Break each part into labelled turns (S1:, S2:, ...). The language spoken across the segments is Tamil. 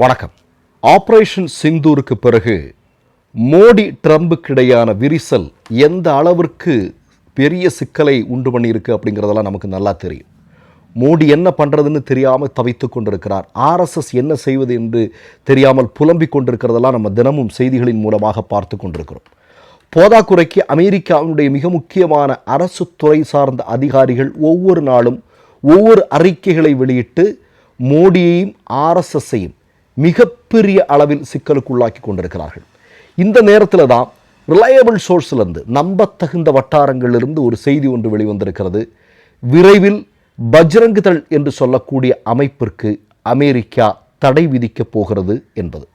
S1: வணக்கம். ஆப்ரேஷன் சிந்தூருக்கு பிறகு மோடி ட்ரம்புக்கு இடையான விரிசல் எந்த அளவிற்கு பெரிய சிக்கலை உண்டு பண்ணியிருக்கு அப்படிங்கிறதெல்லாம் நமக்கு நல்லா தெரியும். மோடி என்ன பண்ணுறதுன்னு தெரியாமல் தவித்து கொண்டிருக்கிறார். ஆர்எஸ்எஸ் என்ன செய்வது என்று தெரியாமல் புலம்பிக் கொண்டிருக்கிறதெல்லாம் நம்ம தினமும் செய்திகளின் மூலமாக பார்த்து கொண்டிருக்கிறோம். போதாக்குறைக்கு அமெரிக்காவினுடைய மிக முக்கியமான அரசு துறை சார்ந்த அதிகாரிகள் ஒவ்வொரு நாளும் ஒவ்வொரு அறிக்கைகளை வெளியிட்டு மோடியையும் ஆர்எஸ்எஸ்ஸையும் மிகப்பெரிய அளவில் சிக்கலுக்குள்ளாக்கி கொண்டிருக்கிறார்கள். இந்த நேரத்தில் தான் ரிலையபிள் சோர்ஸ்லேருந்து நம்பத்தகுந்த வட்டாரங்களிலிருந்து ஒரு செய்தி ஒன்று வெளிவந்திருக்கிறது. விரைவில் பஜ்ரங்குதள் என்று சொல்லக்கூடிய அமைப்பிற்கு அமெரிக்கா தடை விதிக்கப் போகிறது என்பது.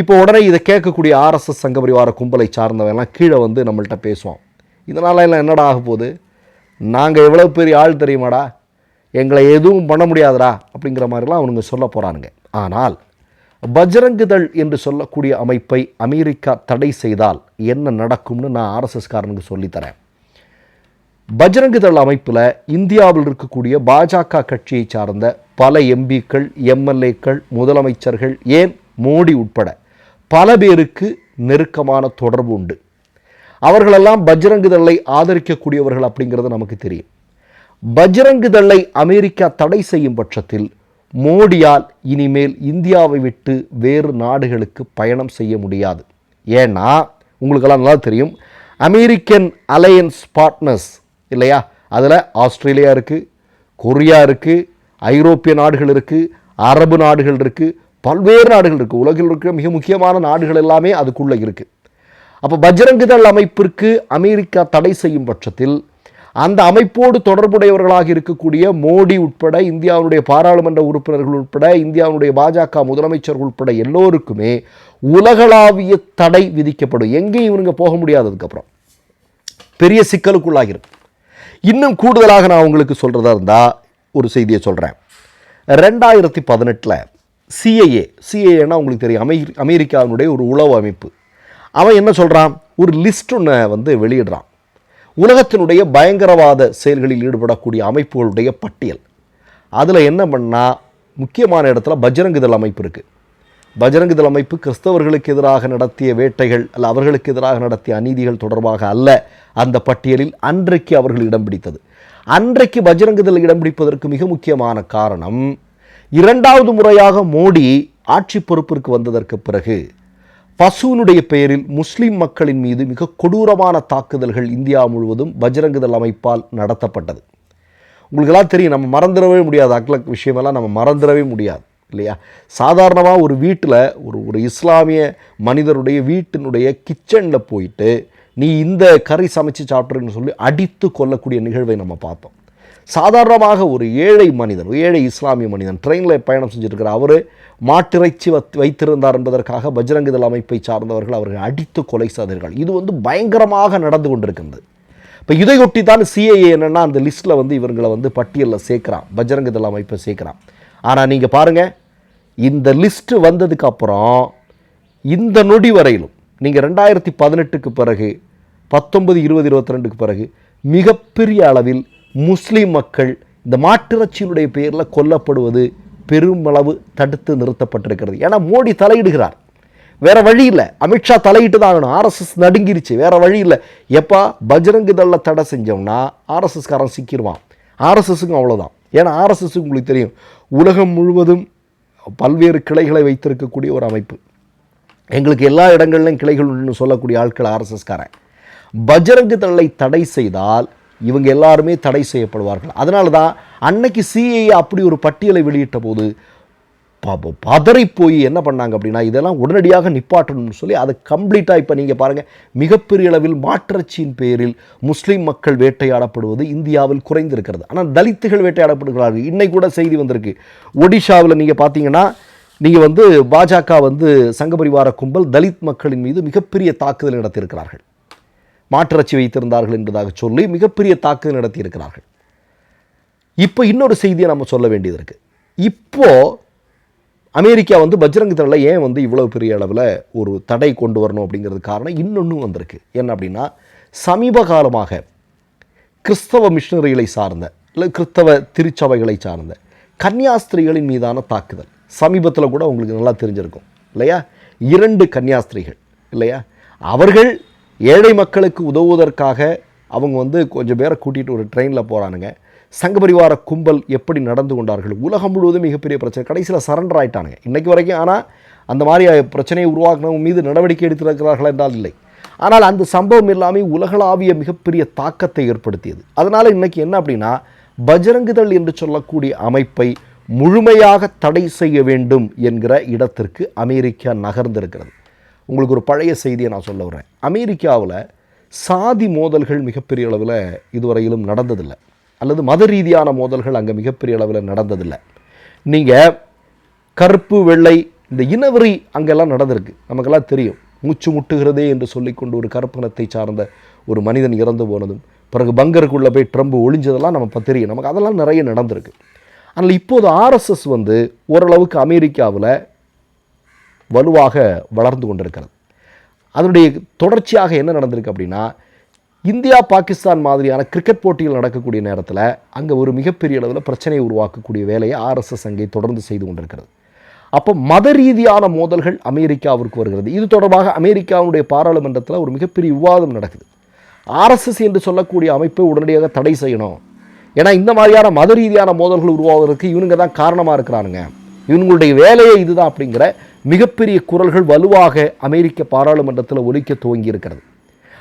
S1: இப்போ உடனே இதை கேட்கக்கூடிய ஆர்எஸ்எஸ் சங்க பரிவார கும்பலை சார்ந்தவெல்லாம் கீழே வந்து நம்மள்கிட்ட பேசுவான். இதனால எல்லாம் என்னடா ஆக போகுது? நாங்கள் எவ்வளோ பெரிய ஆள் தெரியுமாடா? எங்களை எதுவும் பண்ண முடியாதுடா? அப்படிங்கிற மாதிரிலாம் அவனுங்க சொல்ல போகிறானுங்க ஆனால் பஜ்ரங்குதள் என்று சொல்லக்கூடிய அமைப்பை அமெரிக்கா தடை செய்தால் என்ன நடக்கும்னு நான் ஆர்எஸ்எஸ்காரனுக்கு சொல்லித்தரேன். பஜ்ரங்குதள் அமைப்பில் இந்தியாவில் இருக்கக்கூடிய பாஜக கட்சியை சார்ந்த பல எம்பிக்கள் எம்எல்ஏக்கள் முதலமைச்சர்கள் ஏன் மோடி உட்பட பல பேருக்கு நெருக்கமான தொடர்பு உண்டு. அவர்களெல்லாம் பஜ்ரங்குதளை ஆதரிக்கக்கூடியவர்கள் அப்படிங்கிறது நமக்கு தெரியும். பஜ்ரங்குதளை அமெரிக்கா தடை செய்யும் பட்சத்தில் மோடியால் இனிமேல் இந்தியாவை விட்டு வேறு நாடுகளுக்கு பயணம் செய்ய முடியாது. ஏன்னா உங்களுக்கெல்லாம் நல்லா தெரியும் அமெரிக்கன் அலையன்ஸ் பார்ட்னர்ஸ் இல்லையா? அதில் ஆஸ்திரேலியா இருக்குது கொரியா இருக்குது ஐரோப்பிய நாடுகள் இருக்குது அரபு நாடுகள் இருக்குது பல்வேறு நாடுகள் இருக்குது உலகில் இருக்கிற மிக முக்கியமான நாடுகள் எல்லாமே அதுக்குள்ளே இருக்குது அப்போ பஜ்ரங்குதள் அமைப்பிற்கு அமெரிக்கா தடை செய்யும் பட்சத்தில் அந்த அமைப்போடு தொடர்புடையவர்களாக இருக்கக்கூடிய மோடி உட்பட இந்தியாவுடைய பாராளுமன்ற உறுப்பினர்கள் உட்பட இந்தியாவுடைய பாஜக முதலமைச்சர்கள் உட்பட எல்லோருக்குமே உலகளாவிய தடை விதிக்கப்படும். எங்கேயும் இவனுங்க போக முடியாததுக்கப்புறம். பெரிய சிக்கலுக்குள்ளாகிருக்கு இன்னும் கூடுதலாக நான் உங்களுக்கு சொல்கிறதா இருந்தால் ஒரு செய்தியை சொல்கிறேன் ரெண்டாயிரத்தி பதினெட்டில் சிஐஏ சிஐஏன்னா உங்களுக்கு தெரியும் அமெரி அமெரிக்காவினுடைய ஒரு உளவு அமைப்பு. அவன் என்ன சொல்கிறான் ஒரு லிஸ்ட் ஒன்று வந்து வெளியிடுறான். உலகத்தினுடைய பயங்கரவாத செயல்களில் ஈடுபடக்கூடிய அமைப்புகளுடைய பட்டியல். அதில் என்ன பண்ணால் முக்கியமான இடத்துல பஜ்ரங்குதல் அமைப்பு இருக்குது பஜ்ரங்குதல் அமைப்பு கிறிஸ்தவர்களுக்கு எதிராக நடத்திய வேட்டைகள் அல்ல அவர்களுக்கு எதிராக நடத்திய அநீதிகள் தொடர்பாக அல்ல அந்த பட்டியலில் அன்றைக்கு அவர்கள் இடம் பிடித்தது. அன்றைக்கு பஜ்ரங்குதல் இடம் பிடிப்பதற்கு மிக முக்கியமான காரணம் இரண்டாவது முறையாக மோடி ஆட்சி பொறுப்பிற்கு வந்ததற்கு பிறகு பசுவினுடைய பெயரில் முஸ்லிம் மக்களின் மீது மிக கொடூரமான தாக்குதல்கள் இந்தியா முழுவதும் பஜ்ரங்குதல் அமைப்பால் நடத்தப்பட்டது. உங்களுக்கெல்லாம் தெரியும் நம்ம மறந்துடவே முடியாது. அக்லக் விஷயமெல்லாம் நம்ம மறந்துடவே முடியாது இல்லையா? சாதாரணமாக ஒரு வீட்டில் ஒரு ஒரு இஸ்லாமிய மனிதருடைய வீட்டினுடைய கிச்சனில் போயிட்டு நீ இந்த கறி சமைச்சு சாப்பிட்றன்னு சொல்லி அடித்து கொல்லக்கூடிய நிகழ்வை நம்ம பார்த்தோம். சாதாரணமாக ஒரு ஏழை மனிதன் ஏழை இஸ்லாமிய மனிதன் ட்ரெயினில் பயணம் செஞ்சுருக்கிற அவர் மாட்டிறைச்சி வத் வைத்திருந்தார் என்பதற்காக பஜ்ரங்குதள் அமைப்பை சார்ந்தவர்கள் அவர்கள் அடித்து கொலை செய்தார்கள். இது வந்து பயங்கரமாக நடந்து கொண்டிருக்கின்றது. இப்போ இதையொட்டி தான் சிஐஏ என்னென்னா அந்த லிஸ்ட்டில் வந்து இவர்களை வந்து பட்டியலில் சேர்க்குறான். பஜ்ரங்குதள் அமைப்பை சேர்க்குறான். ஆனால் நீங்கள் பாருங்கள் இந்த லிஸ்ட்டு வந்ததுக்கு அப்புறம் இந்த நொடி வரையிலும் நீங்கள் ரெண்டாயிரத்தி பதினெட்டுக்கு பிறகு பத்தொன்பது இருபது இருபத்தி ரெண்டுக்கு பிறகு மிகப்பெரிய அளவில் முஸ்லீம் மக்கள் இந்த மாட்டிறைச்சியினுடைய பெயரில் கொல்லப்படுவது பெருமளவு தடுத்து நிறுத்தப்பட்டிருக்கிறது. ஏன்னா மோடி தலையிடுகிறார். வேறு வழி இல்லை. அமித்ஷா தலையிட்டு தான் ஆகணும். ஆர்எஸ்எஸ் நடுங்கிருச்சு. வேறு வழி இல்லை. எப்பா பஜ்ரங்கு தள்ள தடை செஞ்சோம்னா ஆர்எஸ்எஸ்காரன் சிக்கிடுவான் ஆர்எஸ்எஸ்க்கும் அவ்வளோதான் ஏன்னா ஆர்எஸ்எஸ் உங்களுக்கு தெரியும். உலகம் முழுவதும் பல்வேறு கிளைகளை வைத்திருக்கக்கூடிய ஒரு அமைப்பு. எங்களுக்கு எல்லா இடங்கள்லையும் கிளைகள் உண்டுன்னு சொல்லக்கூடிய ஆட்கள் ஆர்எஸ்எஸ்காரன் பஜ்ரங்கு தள்ளை தடை செய்தால் இவங்க எல்லாருமே தடை செய்யப்படுவார்கள். அதனால தான் அன்னைக்கு சிஏ அப்படி ஒரு பட்டியலை வெளியிட்ட போது ப- பதறி போய் என்ன பண்ணாங்க அப்படின்னா இதெல்லாம் உடனடியாக நிப்பாட்டணும்னு சொல்லி அதை கம்ப்ளீட்டாக இப்போ நீங்கள் பாருங்கள் மிகப்பெரிய அளவில் மாற்றச்சியின் பேரில் முஸ்லீம் மக்கள் வேட்டையாடப்படுவது இந்தியாவில் குறைந்திருக்கிறது. ஆனால் தலித்துகள் வேட்டையாடப்படுகிறார்கள். இன்னைக்கு கூட செய்தி வந்திருக்கு. ஒடிஷாவில் நீங்கள் பார்த்தீங்கன்னா நீங்கள் வந்து பாஜக வந்து சங்கபரிவார கும்பல் தலித் மக்களின் மீது மிகப்பெரிய தாக்குதல் நடத்தியிருக்கிறார்கள். மாற்றச்சி வைத்திருந்தார்கள் என்பதாக சொல்லி மிகப்பெரிய தாக்குதல் நடத்தியிருக்கிறார்கள். இப்போ இன்னொரு செய்தியை நம்ம சொல்ல வேண்டியது இருக்குது இப்போது அமெரிக்கா வந்து பஜ்ரங் தளை ஏன் வந்து இவ்வளவு பெரிய அளவில் ஒரு தடை கொண்டு வரணும் அப்படிங்கிறது காரணம் இன்னொன்றும் வந்திருக்கு. என்ன அப்படின்னா சமீப காலமாக கிறிஸ்தவ மிஷினரிகளை சார்ந்த இல்லை கிறிஸ்தவ திருச்சபைகளை சார்ந்த கன்னியாஸ்திரிகளின் மீதான தாக்குதல். சமீபத்தில் கூட உங்களுக்கு நல்லா தெரிஞ்சிருக்கும் இல்லையா? இரண்டு கன்னியாஸ்திரிகள் இல்லையா? அவர்கள் ஏழை மக்களுக்கு உதவுவதற்காக அவங்க வந்து கொஞ்சம் பேரை கூட்டிகிட்டு ஒரு ட்ரெயினில் போகிறானுங்க சங்கபரிவார கும்பல் எப்படி நடந்து கொண்டார்கள்? உலகம் முழுவதும் மிகப்பெரிய பிரச்சனை. கடைசியில் சரண்டர் ஆயிட்டானுங்க. இன்றைக்கு வரைக்கும் ஆனால் அந்த மாதிரி பிரச்சனையை உருவாக்குனவங்க மீது நடவடிக்கை எடுத்திருக்கிறார்கள் என்றால் இல்லை. ஆனால் அந்த சம்பவம் எல்லாமே உலகளாவிய மிகப்பெரிய தாக்கத்தை ஏற்படுத்தியது. அதனால் இன்றைக்கி என்ன அப்படின்னா பஜரங்குதல் என்று சொல்லக்கூடிய அமைப்பை முழுமையாக தடை செய்ய வேண்டும் என்கிற இடத்திற்கு அமெரிக்கா நகர்ந்திருக்கிறது. உங்களுக்கு ஒரு பழைய செய்தியை நான் சொல்ல வரேன். அமெரிக்காவில் சாதி மோதல்கள் மிகப்பெரிய அளவில் இதுவரையிலும் நடந்ததில்லை. அல்லது மத ரீதியான மோதல்கள் அங்கே மிகப்பெரிய அளவில் நடந்ததில்லை. நீங்கள் கருப்பு வெள்ளை இந்த இனவெறி அங்கெல்லாம் நடந்திருக்கு. நமக்கெல்லாம் தெரியும். மூச்சு முட்டுகிறதே என்று சொல்லிக்கொண்டு ஒரு கருப்பினத்தை சார்ந்த ஒரு மனிதன் இறந்து போனதும் பிறகு பங்கருக்குள்ளே போய் ட்ரம்ப் ஒளிஞ்சதெல்லாம் நம்ம தெரியும். நமக்கு அதெல்லாம் நிறைய நடந்திருக்கு. ஆனால் இப்போது ஆர்எஸ்எஸ் வந்து ஓரளவுக்கு அமெரிக்காவில் வலுவாக வளர்ந்து கொண்டிருக்கிறது. அதனுடைய தொடர்ச்சியாக என்ன நடந்திருக்கு அப்படின்னா இந்தியா பாகிஸ்தான் மாதிரியான கிரிக்கெட் போட்டிகள் நடக்கக்கூடிய நேரத்தில் அங்கே ஒரு மிகப்பெரிய அளவில் பிரச்சனையை உருவாக்கக்கூடிய வேலையை ஆர்எஸ்எஸ் அங்கே தொடர்ந்து செய்து கொண்டிருக்கிறது. அப்போ மத ரீதியான மோதல்கள் அமெரிக்காவிற்கு வருகிறது. இது தொடர்பாக அமெரிக்காவுடைய பாராளுமன்றத்தில் ஒரு மிகப்பெரிய விவாதம் நடக்குது. ஆர்எஸ்எஸ் என்று சொல்லக்கூடிய அமைப்பை உடனடியாக தடை செய்யணும். ஏன்னா இந்த மாதிரியான மத ரீதியான மோதல்கள் உருவாவதற்கு இவனுங்க தான் காரணமாக இருக்கிறானுங்க. இவங்களுடைய வேலையே இதுதான் அப்படிங்கிற மிகப்பெரிய குரல்கள் வலுவாக அமெரிக்க பாராளுமன்றத்தில் ஒலிக்க துவங்கி இருக்கிறது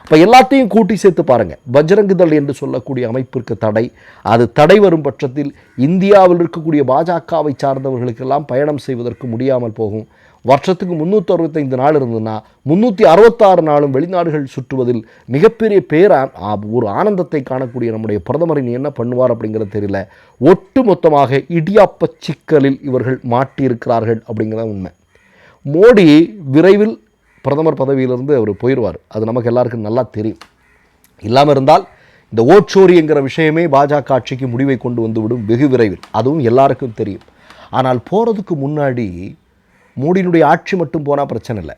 S1: அப்போ எல்லாத்தையும் கூட்டி சேர்த்து பாருங்கள் பஜ்ரங்குதள் என்று சொல்லக்கூடிய அமைப்பிற்கு தடை. அது தடை வரும் பட்சத்தில் இந்தியாவில் இருக்கக்கூடிய பாஜகவை சார்ந்தவர்களுக்கெல்லாம் பயணம் செய்வதற்கு முடியாமல் போகும். வருஷத்துக்கு முந்நூற்றி அறுபத்தைந்து நாள் இருந்ததுன்னா முந்நூற்றி அறுபத்தாறு நாளும் வெளிநாடுகள் சுற்றுவதில் மிகப்பெரிய பேரா ஒரு ஆனந்தத்தை காணக்கூடிய நம்முடைய பிரதமரின் என்ன பண்ணுவார் அப்படிங்கிறது தெரியல. ஒட்டு மொத்தமாக இடியாப்ப சிக்கலில் இவர்கள் மாட்டியிருக்கிறார்கள் அப்படிங்கிறத உண்மை. மோடி விரைவில் பிரதமர் பதவியிலிருந்து அவர் போயிடுவார். அது நமக்கு எல்லாருக்கும் நல்லா தெரியும். இல்லாமல் இருந்தால் இந்த ஓட்சோரிங்கிற விஷயமே பாஜக ஆட்சிக்கு முடிவை கொண்டு வந்துவிடும் வெகு விரைவில். அதுவும் எல்லாருக்கும் தெரியும். ஆனால் போகிறதுக்கு முன்னாடி மோடியினுடைய ஆட்சி மட்டும் போனால் பிரச்சனை இல்லை.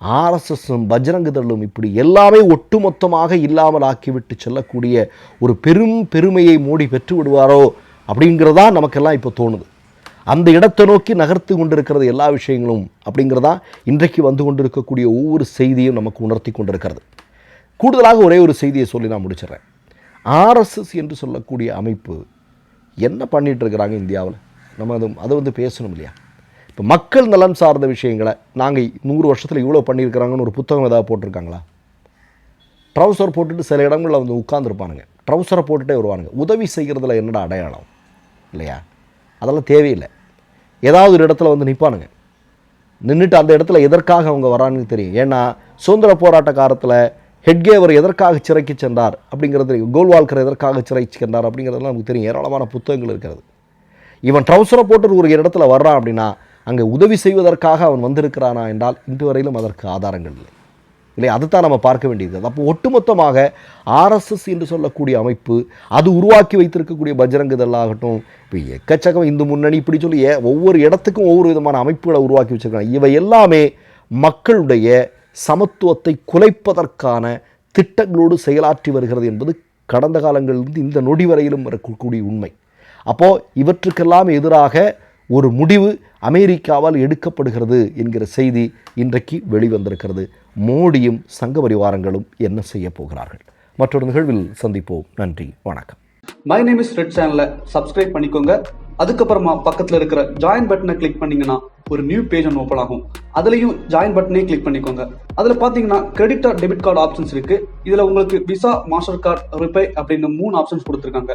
S1: ஆர்எஸ்எஸும் பஜ்ரங்குதளும் இப்படி எல்லாமே ஒட்டுமொத்தமாக இல்லாமல் ஆக்கிவிட்டு செல்லக்கூடிய ஒரு பெரும் பெருமையை மோடி பெற்று விடுவாரோ அப்படிங்கிறதா நமக்கெல்லாம் இப்போ தோணுது. அந்த இடத்தை நோக்கி நகர்த்து கொண்டிருக்கிறது எல்லா விஷயங்களும் அப்படிங்கிறதா இன்றைக்கு வந்து கொண்டிருக்கக்கூடிய ஒவ்வொரு செய்தியும் நமக்கு உணர்த்தி கொண்டிருக்கிறது. கூடுதலாக ஒரே ஒரு செய்தியை சொல்லி நான் முடிச்சிடுறேன். ஆர்எஸ்எஸ் என்று சொல்லக்கூடிய அமைப்பு என்ன பண்ணிகிட்டு இருக்கிறாங்க இந்தியாவில்? நம்ம அது அதை வந்து பேசணும் இல்லையா? இப்போ மக்கள் நலன் சார்ந்த விஷயங்களை நாங்கள் நூறு வருஷத்தில் இவ்வளோ பண்ணியிருக்கிறாங்கன்னு ஒரு புத்தகம் ஏதாவது போட்டிருக்காங்களா? ட்ரௌசர் போட்டுட்டு சில இடங்களில் வந்து உட்காந்துருப்பானுங்க ட்ரௌசரை போட்டுகிட்டே வருவானுங்க. உதவி செய்கிறதுல என்னடா அடையாளம்? இல்லையா? அதெல்லாம் தேவையில்லை. ஏதாவது ஒரு இடத்துல வந்து நிற்பானுங்க நின்றுட்டு அந்த இடத்துல எதற்காக அவங்க வரான்னு தெரியும். ஏன்னா சுதந்திர போராட்ட காலத்தில் ஹெட்கேவர் எதற்காக சிறைக்கு சென்றார் அப்படிங்கிறது தெரியும் கோல்வால்கர் எதற்காக சிறைக்கு சென்றார் அப்படிங்கிறதெல்லாம் நமக்கு தெரியும். ஏராளமான புத்தகங்கள் இருக்கிறது. இவன் ட்ரௌசரை போட்டு ஒரு இடத்துல வர்றான் அப்படின்னா அங்கே உதவி செய்வதற்காக அவன் வந்திருக்கிறானா என்றால் இன்று வரையிலும் அதற்கு ஆதாரங்கள் இல்லை. இல்லை அதைத்தான் நம்ம பார்க்க வேண்டியது. அப்போ ஒட்டுமொத்தமாக ஆர்எஸ்எஸ் என்று சொல்லக்கூடிய அமைப்பு அது உருவாக்கி வைத்திருக்கக்கூடிய பஜ்ரங்குதல்லாகட்டும் இப்போ எக்கச்சக்கம் இந்து முன்னணி இப்படி சொல்லி ஏ- ஒவ்வொரு இடத்துக்கும் ஒவ்வொரு விதமான அமைப்புகளை உருவாக்கி வச்சுருக்காங்க இவை எல்லாமே மக்களுடைய சமத்துவத்தை குலைப்பதற்கான திட்டங்களோடு செயலாற்றி வருகிறது என்பது கடந்த காலங்களிலிருந்து இந்த நொடி வரையிலும் இருக்கக்கூடிய உண்மை. அப்போது இவற்றுக்கெல்லாம் எதிராக ஒரு முடிவு அமெரிக்காவால் எடுக்கப்படுகிறது என்கிற செய்தி இன்றைக்கு வெளிவந்திருக்கிறது. மோடியும் சங்க பரிவாரங்களும் என்ன செய்ய போகிறார்கள்? மற்றொரு நிகழ்வில் சந்திப்போம். நன்றி வணக்கம்.
S2: மை நேம் இஸ் ரெட் சேனலை சப்ஸ்கிரைப் பண்ணிக்கோங்க. அதுக்கப்புறமா பக்கத்தில் இருக்கிற ஜாயின் பட்டனை கிளிக் பண்ணீங்கன்னா ஒரு நியூ பேஜ் ஒன்று ஓப்பன் ஆகும். அதுலேயும் ஜாயின் பட்டனே கிளிக் பண்ணிக்கோங்க. அதில் பார்த்தீங்கன்னா credit card debit card options இருக்கு. இதில் உங்களுக்கு விசா மாஸ்டர் கார்டு ரிப்பே அப்படின்னு மூணு ஆப்ஷன்ஸ் கொடுத்துருக்காங்க.